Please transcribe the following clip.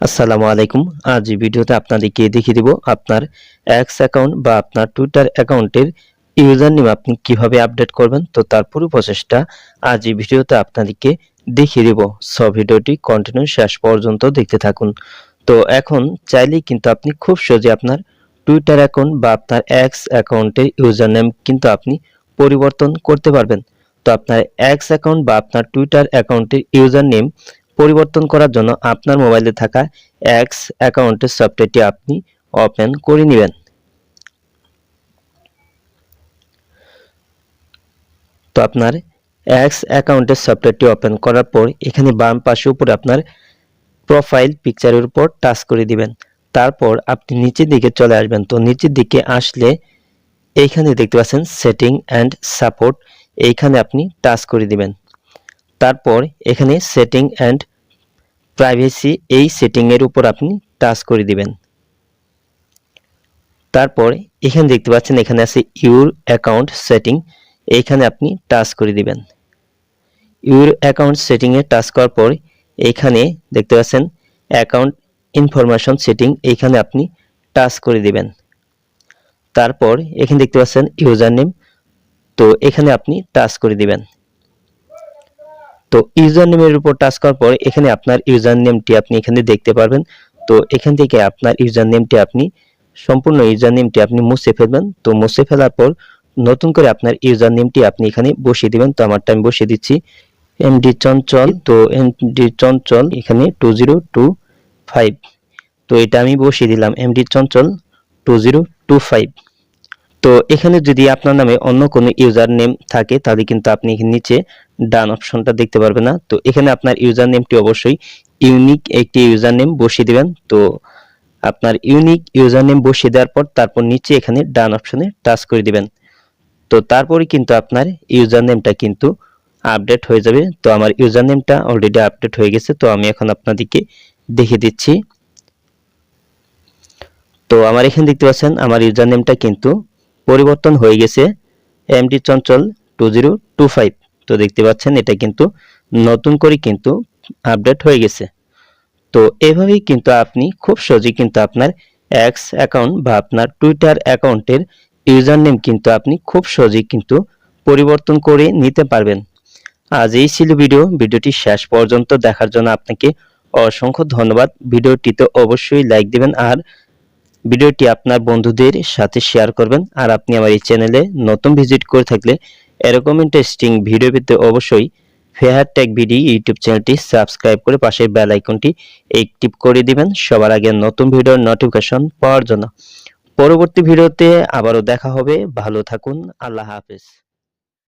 আসসালামু আলাইকুম। আজ ভিডিওতে আপনাদেরকে দেখিয়ে দিব আপনার এক্স অ্যাকাউন্ট বা আপনার টুইটার অ্যাকাউন্টের ইউজার নেম আপনি কীভাবে আপডেট করবেন। তো তার পুরো প্রসেসটা আজ এই ভিডিওতে আপনাদেরকে দেখিয়ে দিব। সব ভিডিওটি কন্টিনিউ শেষ পর্যন্ত দেখতে থাকুন। তো এখন চাইলেই কিন্তু আপনি খুব সহজে আপনার টুইটার অ্যাকাউন্ট বা আপনার এক্স অ্যাকাউন্টের ইউজার নেম কিন্তু আপনি পরিবর্তন করতে পারবেন। তো আপনার এক্স অ্যাকাউন্ট বা আপনার টুইটার অ্যাকাউন্টের ইউজার নেম পরিবর্তন করার জন্য আপনার মোবাইলে থাকা এক্স অ্যাকাউন্টের সফটওয়্যারটি আপনি ওপেন করে নেবেন। তো আপনার এক্স অ্যাকাউন্টের সফটওয়্যারটি ওপেন করার পর এখানে বাম পাশে উপরে আপনার প্রোফাইল পিকচারের উপর টাচ করে দিবেন। তারপর আপনি নিচের দিকে চলে আসবেন। তো নিচের দিকে আসলে এইখানে দেখতে পাচ্ছেন সেটিং অ্যান্ড সাপোর্ট। এইখানে আপনি টাচ করে দিবেন। তারপর এখানে সেটিং অ্যান্ড প্রাইভেসি এই সেটিংয়ের উপর আপনি টাচ করে দিবেন। তারপর এখানে দেখতে পাচ্ছেন এখানে আছে ইউর অ্যাকাউন্ট সেটিং এইখানে আপনি টাচ করে দিবেন। ইউর অ্যাকাউন্ট সেটিংয়ে টাচ করার পর এইখানে দেখতে পাচ্ছেন অ্যাকাউন্ট ইনফরমেশন সেটিং এইখানে আপনি টাচ করে দিবেন। তারপর এখানে দেখতে পাচ্ছেন ইউজার নেম তো এখানে আপনি টাচ করে দিবেন। তো ইউজার নেমের উপর টাচ করার পর এখানে আপনার ইউজার নেমটি আপনি এখানে দেখতে পারবেন। তো এখান থেকে আপনার ইউজার নেমটি আপনি, সম্পূর্ণ ইউজার নেমটি আপনি মুছে ফেলবেন। তো মুছে ফেলার পর নতুন করে আপনার ইউজার নেমটি আপনি এখানে বসিয়ে দিবেন। তো আমারটা আমি বসিয়ে দিচ্ছি। এমডি চঞ্চল, তো এমডি চঞ্চল এখানে টু জিরো টু ফাইভ তো এটা আমি বসিয়ে দিলাম MD Chanchal two zero two five তো এখানে যদি আপনার নামে অন্য কোনো ইউজার নেম থাকে, তাহলে কিন্তু আপনি নিচে ডান অপশনটা দেখতে পারবে না। তো এখানে আপনার ইউজার নেমটি অবশ্যই ইউনিক একটি ইউজার নেম বসিয়ে দিবেন। তো আপনার ইউনিক ইউজার নেম বসিয়ে দেওয়ার পর তারপর নিচে এখানে ডান অপশনে টাচ করে দিবেন। তো তারপরে কিন্তু আপনার ইউজার নেমটা কিন্তু আপডেট হয়ে যাবে। তো আমার ইউজার নেমটা অলরেডি আপডেট হয়ে গেছে। তো আমি এখন আপনাদেরকে দেখে দিচ্ছি। তো আমার এখানে দেখতে পাচ্ছেন, আমার ইউজার নেমটা কিন্তু পরিবর্তন হয়ে গেছে। MD Chanchal two zero two five. তো দেখতে পাচ্ছেন, এটা কিন্তু নতুন করে কিন্তু আপডেট হয়ে গেছে। তো এভাবেই কিন্তু আপনি খুব সহজেই কিন্তু আপনার এক্স অ্যাকাউন্ট বা আপনার টুইটার অ্যাকাউন্টের ইউজার নেম কিন্তু আপনি খুব সহজেই কিন্তু পরিবর্তন করে নিতে পারবেন। আজ এই ছিল ভিডিও। ভিডিওটি শেষ পর্যন্ত দেখার জন্য আপনাকে অসংখ্য ধন্যবাদ। ভিডিওটিতে অবশ্যই লাইক দিবেন আর ভিডিওটি আপনার বন্ধুদের সাথে শেয়ার করবেন। আর আপনি আমার এই চ্যানেলে নতুন ভিজিট করে থাকলে এরকম ইন্টারেস্টিং ভিডিও পেতে অবশ্যই ফেয়ার টেক ভিডি ইউটিউব চ্যানেলটি সাবস্ক্রাইব করে পাশে বেল আইকনটি অ্যাক্টিভ করে দিবেন। সবার আগে নতুন ভিডিওর নোটিফিকেশন পাওয়ার জন্য। পরবর্তী ভিডিওতে আবারও দেখা হবে। ভালো থাকুন। আল্লাহ হাফেজ।